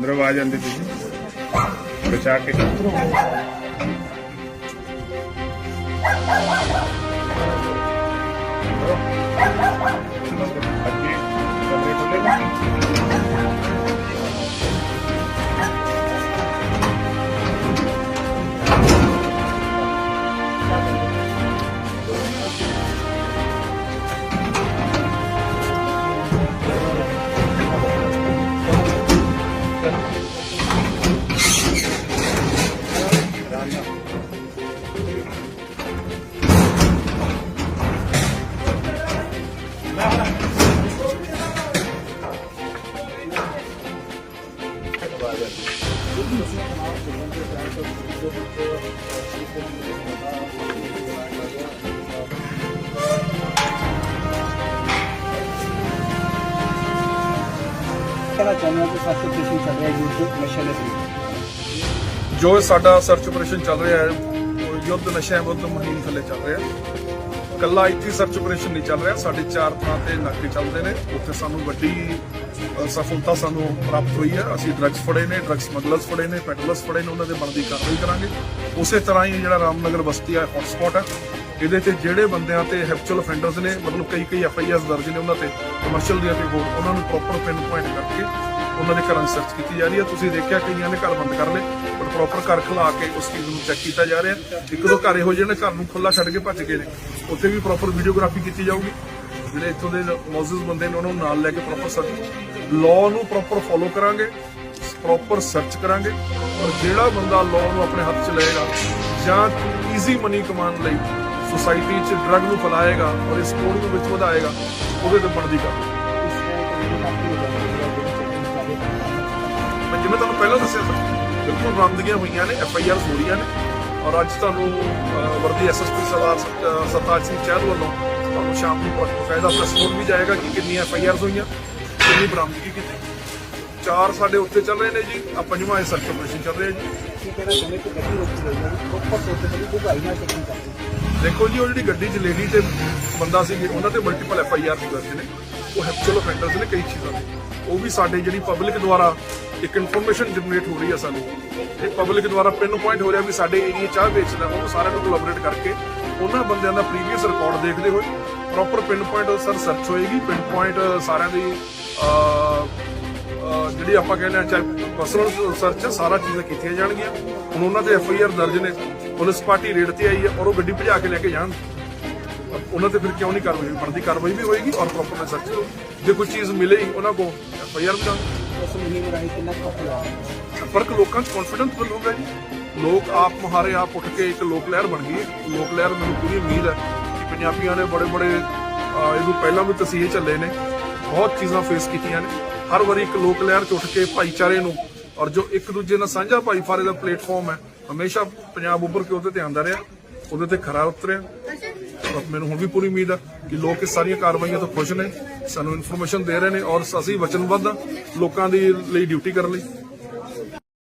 ਅੰਦਰੋਂ ਆ ਜਾਂਦੇ ਤੁਸੀਂ ਬਚਾ ਕੇ ਅੱਗੇ ਕਮਰੇ ਜੋ ਸਾਡਾ ਸਰਚ ਆਪਰੇਸ਼ਨ ਚੱਲ ਰਿਹਾ ਹੈ ਉਹ ਯੁੱਧ ਨਸ਼ਿਆਂ ਵਿਰੁੱਧ ਮੁਹਿੰਮ ਥੱਲੇ ਚੱਲ ਰਿਹਾ ਕੱਲਾ ਇੱਥੇ ਸਰਚ ਆਪਰੇਸ਼ਨ ਨਹੀਂ ਚੱਲ ਰਿਹਾ। ਸਾਡੇ ਚਾਰ ਥਾਂ ਤੇ ਨਾਕੇ ਚੱਲਦੇ ਨੇ। ਉੱਥੇ ਸਾਨੂੰ ਵੱਡੀ ਸਫਲਤਾ ਸਾਨੂੰ ਪ੍ਰਾਪਤ ਹੋਈ ਹੈ। ਅਸੀਂ ਡਰੱਗਸ ਫੜੇ ਨੇ ਡਰੱਗ ਸਮਗਲਰਸ ਫੜੇ ਨੇ ਪੈਡਲਰਸ ਫੜੇ ਨੇ, ਉਹਨਾਂ ਦੇ ਬਣਦੀ ਕਾਰਵਾਈ ਕਰਾਂਗੇ। ਉਸੇ ਤਰ੍ਹਾਂ ਹੀ ਜਿਹੜਾ ਰਾਮਨਗਰ ਬਸਤੀ ਹੈ ਹੌਟਸਪੌਟ ਹੈ ਇਹਦੇ ਤੇ ਜਿਹੜੇ ਬੰਦਿਆਂ ਤੇ ਹੈਪਚੁਅਲ ਅਫੈਂਡਰਸ ਨੇ, ਮਤਲਬ ਕਈ ਕਈ ਐਫ ਆਈ ਆਰਸ ਦਰਜ ਨੇ ਉਹਨਾਂ ਤੇ ਕਮਰਸ਼ੀਅਲ ਦੀਆਂ ਤੇ ਹੋਰ, ਉਹਨਾਂ ਨੂੰ ਪ੍ਰੋਪਰ ਪਿੰਨ ਪੁਆਇੰਟ ਕਰਕੇ ਉਹਨਾਂ ਦੇ ਘਰਾਂ ਦੀ ਸਰਚ ਕੀਤੀ ਜਾ ਰਹੀ ਹੈ। ਤੁਸੀਂ ਦੇਖਿਆ ਕਈਆਂ ਨੇ ਘਰ ਬੰਦ ਕਰ ਲਏ ਪਰ ਪ੍ਰੋਪਰ ਘਰ ਖੁਲਾ ਕੇ ਉਸ ਚੀਜ਼ ਨੂੰ ਚੈੱਕ ਕੀਤਾ ਜਾ ਰਿਹਾ ਇੱਕ ਦੋ ਘਰ ਇਹੋ ਜਿਹੇ ਨੇ, ਘਰ ਨੂੰ ਖੁੱਲਾ ਛੱਡ ਕੇ ਭੱਜ ਗਏ ਨੇ। ਉੱਥੇ ਵੀ ਪ੍ਰੋਪਰ ਵੀਡੀਓਗ੍ਰਾਫੀ ਕੀਤੀ ਜਾਊਗੀ। ਜਿਹੜੇ ਇੱਥੋਂ ਦੇ ਮੌਜੂਦ ਬੰਦੇ ਨੇ, ਉਹਨਾਂ ਨੂੰ ਨਾਲ ਲੈ ਕੇ ਪ੍ਰੋਪਰ ਸਰਚ ਲਾਅ ਨੂੰ ਪ੍ਰੋਪਰ ਫੋਲੋ ਕਰਾਂਗੇ ਪ੍ਰੋਪਰ ਸਰਚ ਕਰਾਂਗੇ। ਔਰ ਜਿਹੜਾ ਬੰਦਾ ਲਾਅ ਨੂੰ ਆਪਣੇ ਹੱਥ 'ਚ ਲਏਗਾ, ਜਾਂ ਈਜ਼ੀ ਮਨੀ ਕਮਾਉਣ ਲਈ ਸੋਸਾਇਟੀ 'ਚ ਡਰੱਗ ਨੂੰ ਫੈਲਾਏਗਾ ਔਰ ਇਸ ਕੋਡ ਨੂੰ ਵਿੱਚ ਵਧਾਏਗਾ, ਉਹਦੇ ਤੇ ਬਣਦੀ ਕਰ ਬਿਲਕੁਲ ਬਰਾਮਦਗੀਆਂ ਹੋਈਆਂ ਨੇ ਐਫ ਆਈ ਆਰ ਹੋ ਰਹੀਆਂ ਨੇ। ਔਰ ਅੱਜ ਤੁਹਾਨੂੰ ਵਰਦੀ ਐਸਐਸਪੀ ਸਰਦਾਰ ਸ- ਅਹ, ਸਰਤਾਜ ਸਿੰਘ ਚਹਿਲ ਵੱਲੋਂ ਤੁਹਾਨੂੰ ਸ਼ਾਮ ਨੂੰ ਬਹੁਤ ਬਕਾਇਦਾ ਪ੍ਰੈਸ ਨੋਟ ਵੀ ਜਾਏਗਾ ਕਿ ਕਿੰਨੀਆਂ ਐਫ ਆਈ ਆਰ ਹੋਈਆਂ ਕਿੰਨੀ ਬਰਾਮਦਗੀ ਕੀਤੀ। ਚਾਰ ਸਾਡੇ ਉੱਤੇ ਚੱਲ ਰਹੇ ਨੇ ਜੀ ਆ ਪੰਜਵਾਂ ਇਹ ਸਰਚ ਆਪਰੇਸ਼ਨ ਚੱਲ ਰਿਹਾ ਜੀ। ਕੀ ਕਹਿਣਾ ਚਾਹੁੰਦੇ ਕਿ ਗੱਡੀ ਰੋਕੀ ਗਈ ਹੈ? ਪ੍ਰੋਪਰ ਤੌਰ ਤੇ ਬੜੀ ਡੂੰਘਾਈ ਨਾਲ ਚੈਕਿੰਗ ਦੇਖੋ ਜੀ ਉਹ ਜਿਹੜੀ ਗੱਡੀ 'ਚ ਲੇਡੀ ਤੇ ਬੰਦਾ ਸੀ, ਉਹਨਾਂ ਤੇ ਮਲਟੀਪਲ ਐਫ ਆਈ ਆਰ ਦਰਜ ਨੇ। ਉਹ ਹੈਪਚੁਅਲ ਅਫੈਂਡਰਸ ਨੇ ਕਈ ਚੀਜ਼ਾਂ ਦੇ ਉਹ ਵੀ ਸਾਡੇ ਜਿਹੜੀ ਪਬਲਿਕ ਦੁਆਰਾ ਇੱਕ ਇਨਫੋਰਮੇਸ਼ਨ ਜਨਰੇਟ ਹੋ ਰਹੀ ਹੈ ਸਾਨੂੰ। ਇਹ ਪਬਲਿਕ ਦੁਆਰਾ ਪਿੰਨ ਪੁਆਇੰਟ ਹੋ ਰਿਹਾ ਵੀ ਸਾਡੇ ਏਰੀਆ ਚਾਹ ਵੇਚਦਾ ਉਹ ਸਾਰਿਆਂ ਨੂੰ ਕੋਲੈਬੋਰੇਟ ਕਰਕੇ ਉਹਨਾਂ ਬੰਦਿਆਂ ਦਾ ਪ੍ਰੀਵੀਅਸ ਰਿਕਾਰਡ ਦੇਖਦੇ ਹੋਏ proper pin point sir search ਹੋਏਗੀ। ਪਿੰਨ ਪੁਆਇੰਟ ਸਾਰਿਆਂ ਦੀ ਜਿਹੜੀ ਆਪਾਂ ਕਹਿੰਦੇ ਆ, ਚਾਹੇ ਪਰਸਨਲ ਸਰਚ ਸਾਰਾ ਚੀਜ਼ਾਂ ਕੀਤੀਆਂ ਜਾਣਗੀਆਂ। ਹੁਣ ਉਹਨਾਂ ਤੇ ਐਫ ਆਈ ਆਰ ਦਰਜ ਨੇ, ਪੁਲਿਸ ਪਾਰਟੀ ਰੇਡ ਤੇ ਆਈ ਹੈ ਔਰ ਉਹ ਗੱਡੀ ਭਜਾ ਕੇ ਲੈ ਕੇ ਜਾਣ। ਉਹਨਾਂ ਤੇ ਫਿਰ ਕਿਉਂ ਨਹੀਂ ਕਾਰਵਾਈ ਬਣਦੀ ਕਾਰਵਾਈ ਵੀ ਹੋਏਗੀ ਔਰ ਪ੍ਰੋਪਰ ਸਰਚ ਜੇ ਕੋਈ ਚੀਜ਼ ਮਿਲੇਗੀ ਉਹਨਾਂ ਕੋ ਐਫ ਆਈ ਆਰ ਵੀ ਦਾਂਗੇ ਉਸ ਮੁਹਿੰਮ ਫ਼ਰਕ ਲੋਕਾਂ 'ਚ ਕੌਨਫੀਡੈਂਸ ਬਿਲ ਹੋਗਾ ਜੀ। ਲੋਕ ਆਪ ਮੁਹਾਰੇ ਆਪ ਉੱਠ ਕੇ ਇੱਕ ਲੋਕ ਲਹਿਰ ਬਣ ਗਈ ਲੋਕ ਲਹਿਰ ਮੈਨੂੰ ਪੂਰੀ ਉਮੀਦ ਹੈ ਕਿ ਪੰਜਾਬੀਆਂ ਨੇ ਬੜੇ ਬੜੇ ਇਹਨੂੰ ਪਹਿਲਾਂ ਵੀ ਤਸੀਹੇ ਚੱਲੇ ਨੇ। ਬਹੁਤ ਚੀਜ਼ਾਂ ਫੇਸ ਕੀਤੀਆਂ ਨੇ। ਹਰ ਵਾਰੀ ਇੱਕ ਲੋਕ ਲਹਿਰ 'ਚ ਉੱਠ ਕੇ ਭਾਈਚਾਰੇ ਨੂੰ ਔਰ ਜੋ ਇੱਕ ਦੂਜੇ ਨਾਲ ਸਾਂਝਾ ਭਾਈਫਾਰੇ ਦਾ ਪਲੇਟਫਾਰਮ ਹੈ, ਹਮੇਸ਼ਾ ਪੰਜਾਬ ਉੱਪਰ ਕੇ ਉਹਦੇ ਤੇ ਆਂਦਾ ਰਿਹਾ, ਉਹਦੇ ਤੇ ਖਰਾ ਉਤਰਿਆ। ਔਰ ਮੈਨੂੰ ਹੁਣ ਵੀ ਪੂਰੀ ਉਮੀਦ ਆ ਕਿ ਲੋਕ ਇਸ ਸਾਰੀਆਂ ਕਾਰਵਾਈਆਂ ਤੋਂ ਖੁਸ਼ ਨੇ, ਸਾਨੂੰ ਇਨਫੋਰਮੇਸ਼ਨ ਦੇ ਰਹੇ ਨੇ ਔਰ ਅਸੀਂ ਵਚਨਬੱਧ ਹਾਂ ਲੋਕਾਂ ਦੀ ਲਈ ਡਿਊਟੀ ਕਰਨ ਲਈ।